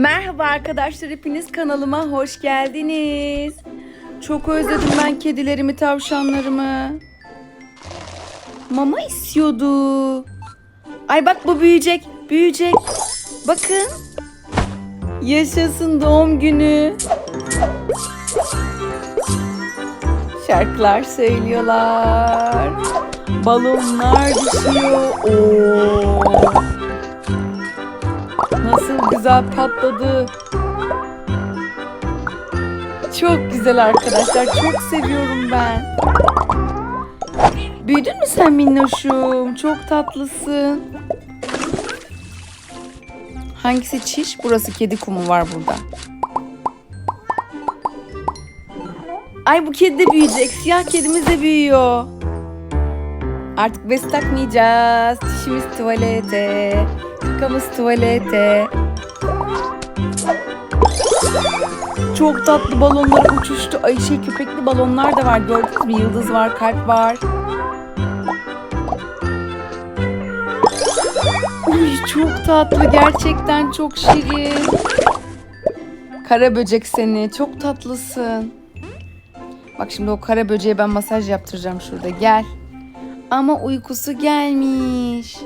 Merhaba arkadaşlar hepiniz kanalıma hoş geldiniz. Çok özledim ben kedilerimi, tavşanlarımı. Mama istiyordu. Ay bak bu büyüyecek, büyüyecek. Bakın. Yaşasın doğum günü. Şarkılar söylüyorlar. Balonlar düşüyor. Oo. Nasıl güzel patladı. Çok güzel arkadaşlar. Çok seviyorum ben. Büyüdün mü sen minnoşum? Çok tatlısın. Hangisi çiş? Burası kedi kumu var burada. Ay bu kedi de büyüyecek. Siyah kedimiz de büyüyor. Artık bez takmayacağız. Dişimiz tuvalete. Kakamız tuvalete. Çok tatlı balonlar uçuştu. Ay şey köpekli balonlar da var. Gördünüz mü? Yıldız var, kalp var. Uy çok tatlı. Gerçekten çok şirin. Kara böcek seni. Çok tatlısın. Bak şimdi o kara böceğe ben masaj yaptıracağım şurada. Gel. Ama uykusu gelmiş.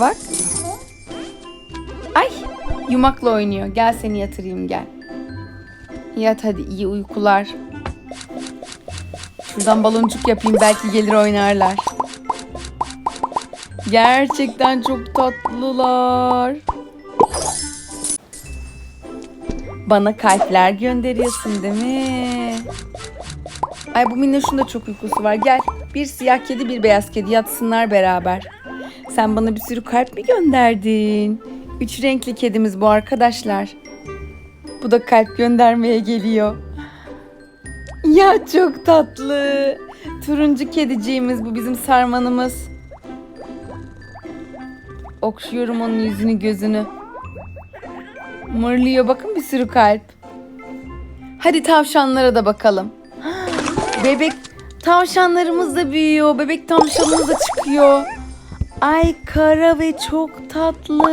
Bak. Ay yumakla oynuyor. Gel seni yatırayım gel. Yat hadi iyi uykular. Şuradan baloncuk yapayım belki gelir oynarlar. Gerçekten çok tatlılar. Bana kalpler gönderiyorsun değil mi? Ay bu minnoşun da çok uykusu var. Gel bir siyah kedi bir beyaz kedi yatsınlar beraber. Sen bana bir sürü kalp mi gönderdin? Üç renkli kedimiz bu arkadaşlar. Bu da kalp göndermeye geliyor. Ya çok tatlı. Turuncu kediciğimiz bu bizim sarmanımız. Okşuyorum onun yüzünü gözünü. Mırlıyor bakın bir sürü kalp. Hadi tavşanlara da bakalım. Bebek tavşanlarımız da büyüyor. Bebek tavşanımız da çıkıyor. Ay kara ve çok tatlı.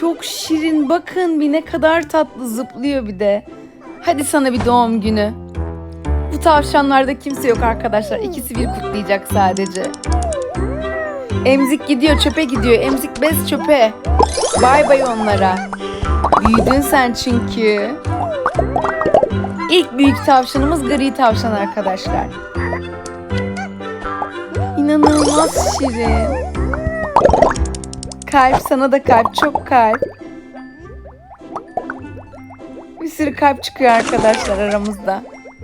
Çok şirin. Bakın bir ne kadar tatlı zıplıyor bir de. Hadi sana bir doğum günü. Bu tavşanlarda kimse yok arkadaşlar. İkisi bir kutlayacak sadece. Emzik gidiyor çöpe gidiyor. Emzik bez çöpe. Bay bay onlara. Büyüdün sen çünkü. İlk büyük tavşanımız gri tavşan arkadaşlar. İnanılmaz şirin. Kalp sana da kalp çok kalp. Bir sürü kalp çıkıyor arkadaşlar aramızda.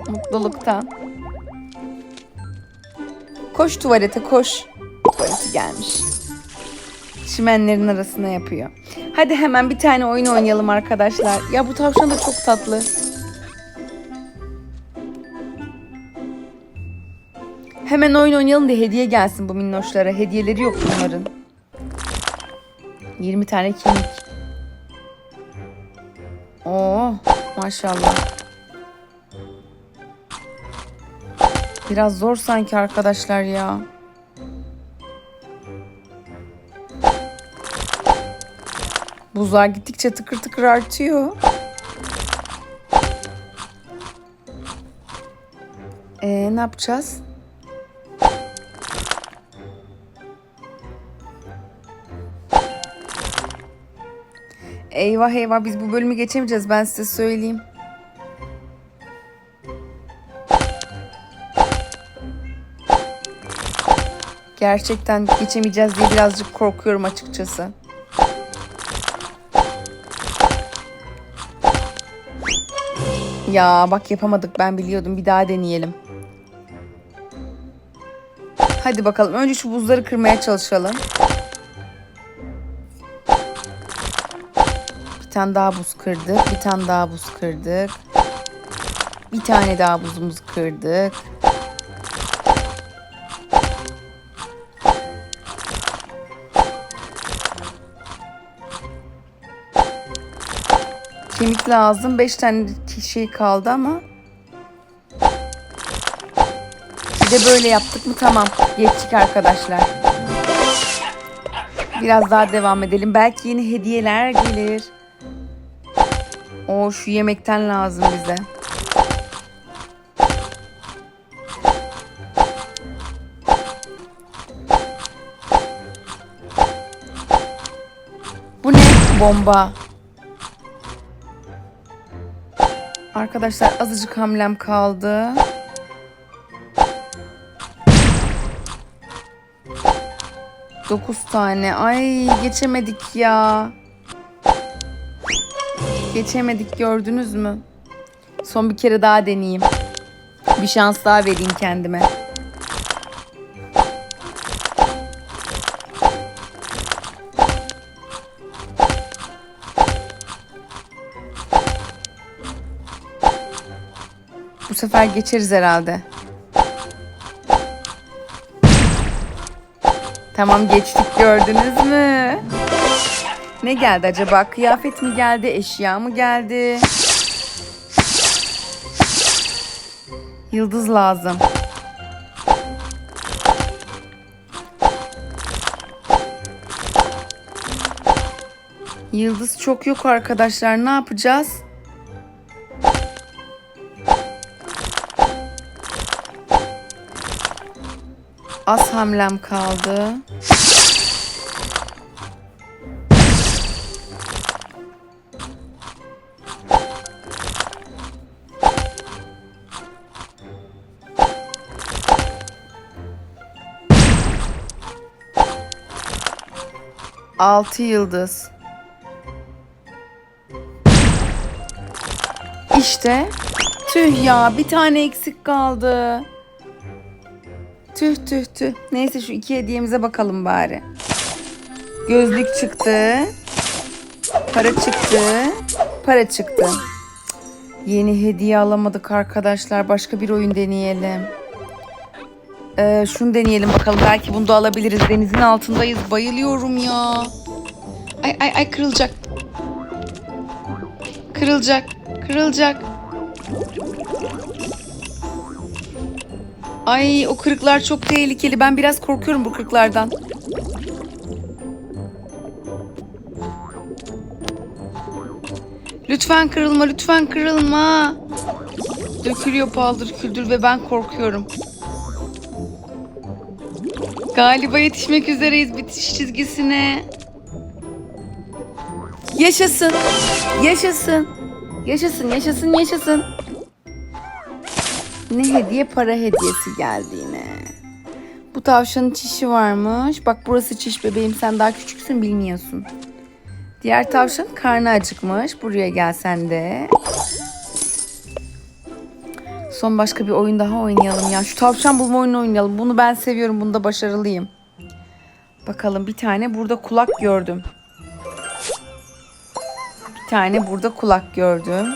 Mutluluktan. Koş tuvalete koş. Tuvaleti gelmiş. Çimenlerin arasına yapıyor. Hadi hemen bir tane oyun oynayalım arkadaşlar. Ya bu tavşan da çok tatlı. Hemen oyun oynayalım da hediye gelsin bu minnoşlara. Hediyeleri yok bunların. 20 tane kemik. Oo, maşallah. Biraz zor sanki arkadaşlar ya. Buzlar gittikçe tıkır tıkır artıyor. Ee, ne yapacağız? Eyvah eyvah biz bu bölümü geçemeyeceğiz ben size söyleyeyim. Gerçekten geçemeyeceğiz diye birazcık korkuyorum açıkçası. Ya bak yapamadık ben biliyordum bir daha deneyelim. Hadi bakalım önce şu buzları kırmaya çalışalım. Tane daha buz kırdık. Bir tane daha buz kırdık. Bir tane daha buzumuzu kırdık. Kemik lazım. Beş tane şey kaldı ama. Bir de böyle yaptık mı tamam. Geçtik arkadaşlar. Biraz daha devam edelim. Belki yeni hediyeler gelir. O şu yemekten lazım bize. Bu ne? Bomba. Arkadaşlar azıcık hamlem kaldı. Dokuz tane. Ay geçemedik ya. Geçemedik gördünüz mü? Son bir kere daha deneyeyim. Bir şans daha vereyim kendime. Bu sefer geçeriz herhalde. Tamam geçtik gördünüz mü? Ne geldi acaba? Kıyafet mi geldi? Eşya mı geldi? Yıldız lazım. Yıldız çok yok arkadaşlar. Ne yapacağız? Az hamlem kaldı. Altı yıldız. İşte. Tüh ya bir tane eksik kaldı. Tüh tüh tüh. Neyse şu iki hediyemize bakalım bari. Gözlük çıktı. Para çıktı. Para çıktı. Yeni hediye alamadık arkadaşlar. Başka bir oyun deneyelim. Ee, şunu deneyelim bakalım. Belki bunu da alabiliriz. Denizin altındayız. Bayılıyorum ya. Ay ay ay kırılacak. Kırılacak. Kırılacak. Ay o kırıklar çok tehlikeli. Ben biraz korkuyorum bu kırıklardan. Lütfen kırılma, lütfen kırılma. Dökülüyor paldır küldür ve ben korkuyorum. Galiba yetişmek üzereyiz bitiş çizgisine. Yaşasın. Yaşasın. Yaşasın, yaşasın, yaşasın. Ne hediye para hediyesi geldi yine. Bu tavşanın çişi varmış. Bak burası çiş bebeğim sen daha küçüksün bilmiyorsun. Diğer tavşan karnı acıkmış. Buraya gel sen de. Son başka bir oyun daha oynayalım ya. Şu tavşan bulma oyunu oynayalım. Bunu ben seviyorum. Bunda başarılıyım. Bakalım bir tane burada kulak gördüm. Bir tane burada kulak gördüm.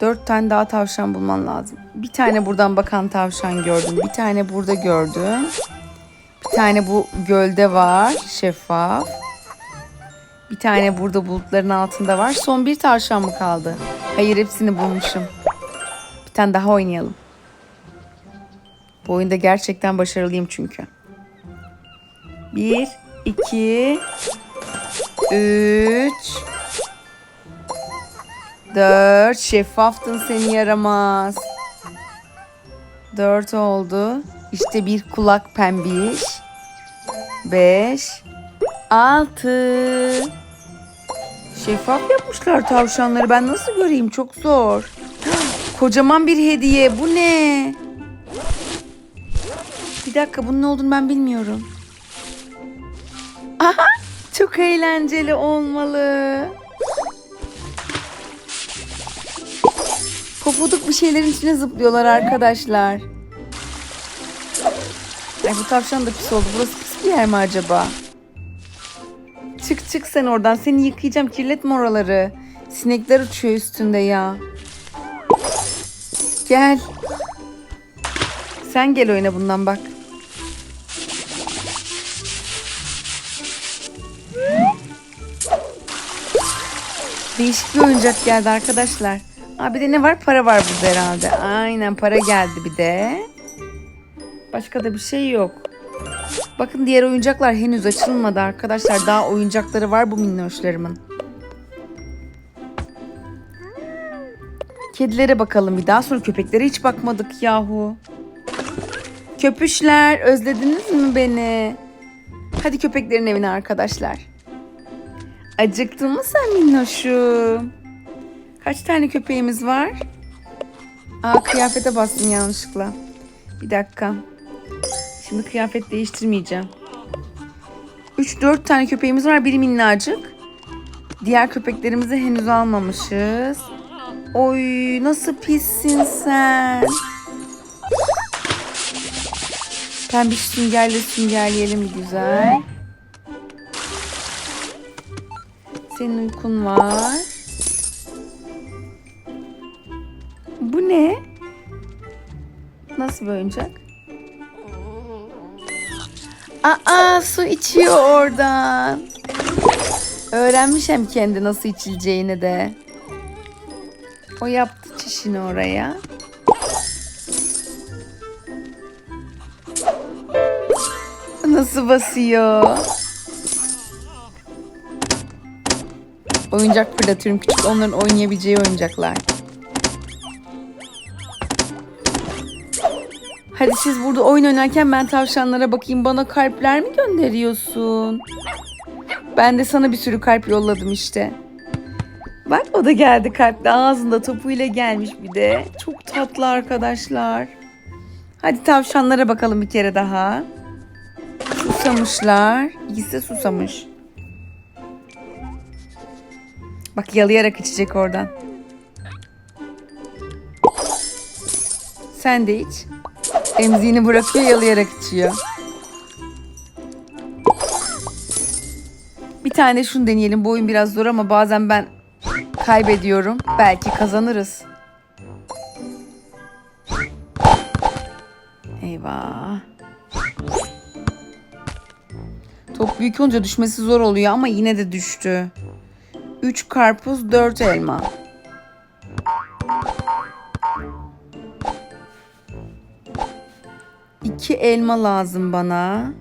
Dört tane daha tavşan bulman lazım. Bir tane buradan bakan tavşan gördüm. Bir tane burada gördüm. Bir tane bu gölde var. Şeffaf. Bir tane burada bulutların altında var. Son bir tavşan mı kaldı? Hayır hepsini bulmuşum. Bir tane daha oynayalım. Bu oyunda gerçekten başarılıyım çünkü. Bir, iki, üç, dört. Şeffaftın seni yaramaz. Dört oldu. İşte bir kulak pembiş. Beş, altı. Şeffaf yapmışlar tavşanları. Ben nasıl göreyim? Çok zor. Kocaman bir hediye. Bu ne? Bir dakika bunun ne olduğunu ben bilmiyorum. Aha, çok eğlenceli olmalı. Pofuduk bir şeylerin içine zıplıyorlar arkadaşlar. Ay bu tavşan da pis oldu. Burası pis bir yer mi acaba? Çık çık sen oradan. Seni yıkayacağım. Kirletme oraları. Sinekler uçuyor üstünde ya. Gel. Sen gel oyna bundan bak. Değişik bir oyuncak geldi arkadaşlar. Aa, bir de ne var? Para var burada herhalde. Aynen para geldi bir de. Başka da bir şey yok. Bakın diğer oyuncaklar henüz açılmadı arkadaşlar. Daha oyuncakları var bu minnoşlarımın. Kedilere bakalım bir daha sonra köpeklere hiç bakmadık yahu. Köpüşler özlediniz mi beni? Hadi köpeklerin evine arkadaşlar. Acıktın mı sen minnoşum? Kaç tane köpeğimiz var? Aa kıyafete bastım yanlışlıkla. Bir dakika. Şimdi kıyafet değiştirmeyeceğim. 3-4 tane köpeğimiz var. Biri minnacık. Diğer köpeklerimizi henüz almamışız. Oy nasıl pissin sen. Pembiş süngerle süngerleyelim güzel. Senin uykun var. Bu ne? Nasıl bir oyuncak? Aa su içiyor oradan. Öğrenmiş hem kendi nasıl içileceğini de. O yaptı çişini oraya. Nasıl basıyor? Oyuncak fırlatıyorum küçük onların oynayabileceği oyuncaklar. Hadi siz burada oyun oynarken ben tavşanlara bakayım. Bana kalpler mi gönderiyorsun? Ben de sana bir sürü kalp yolladım işte. Bak o da geldi kalpli ağzında topuyla gelmiş bir de. Çok tatlı arkadaşlar. Hadi tavşanlara bakalım bir kere daha. Susamışlar. İkisi de susamış. Bak yalayarak içecek oradan. Sen de iç. Emziğini bırakıyor yalayarak içiyor. Bir tane şunu deneyelim. Bu oyun biraz zor ama bazen ben kaybediyorum. Belki kazanırız. Eyvah. Top büyük olunca düşmesi zor oluyor ama yine de düştü. 3 karpuz, 4 elma. İki elma lazım bana.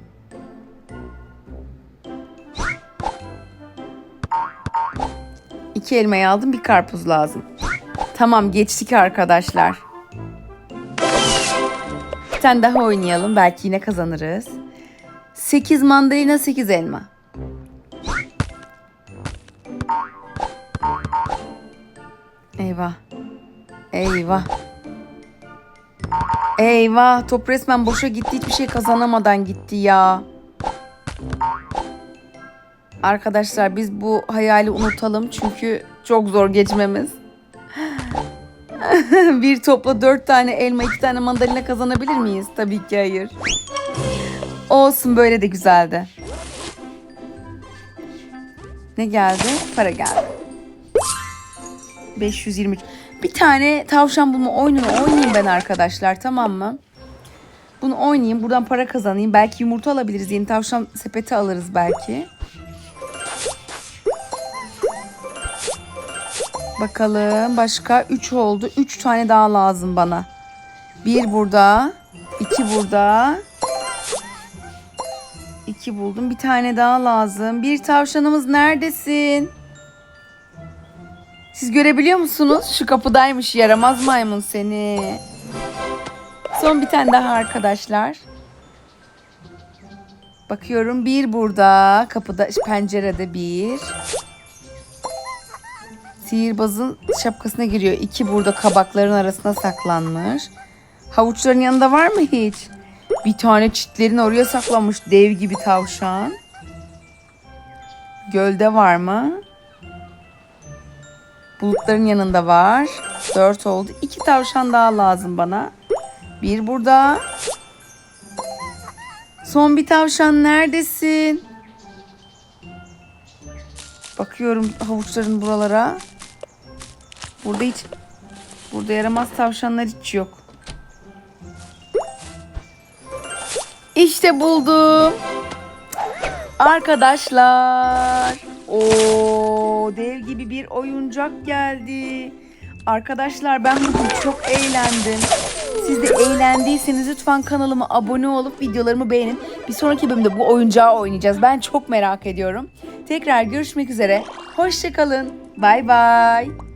İki elmayı aldım, bir karpuz lazım. Tamam, geçtik arkadaşlar. Bir tane daha oynayalım. Belki yine kazanırız. 8 mandalina, 8 elma. Eyvah. Eyvah. Eyvah top resmen boşa gitti hiçbir şey kazanamadan gitti ya. Arkadaşlar biz bu hayali unutalım çünkü çok zor geçmemiz. bir topla dört tane elma iki tane mandalina kazanabilir miyiz? Tabii ki hayır. Olsun böyle de güzeldi. Ne geldi? Para geldi. 523. Bir tane tavşan bulma oyununu oynayayım ben arkadaşlar tamam mı? Bunu oynayayım buradan para kazanayım. Belki yumurta alabiliriz. Yeni tavşan sepeti alırız belki. Bakalım başka 3 oldu. 3 tane daha lazım bana. Bir burada. iki burada. İki buldum. Bir tane daha lazım. Bir tavşanımız neredesin? Siz görebiliyor musunuz? Şu kapıdaymış yaramaz maymun seni. Son bir tane daha arkadaşlar. Bakıyorum bir burada kapıda pencerede bir. Sihirbazın şapkasına giriyor. İki burada kabakların arasına saklanmış. Havuçların yanında var mı hiç? Bir tane çitlerin oraya saklanmış dev gibi tavşan. Gölde var mı? Bulutların yanında var. Dört oldu. İki tavşan daha lazım bana. Bir burada. Son bir tavşan neredesin? Bakıyorum havuçların buralara. Burada hiç burada yaramaz tavşanlar hiç yok. İşte buldum. Arkadaşlar. O dev gibi bir oyuncak geldi. Arkadaşlar ben bugün çok eğlendim. Siz de Eğlendiyseniz lütfen kanalıma abone olup videolarımı beğenin. Bir sonraki bölümde bu oyuncağı oynayacağız. Ben çok merak ediyorum. Tekrar görüşmek üzere. Hoşçakalın. Bay bay.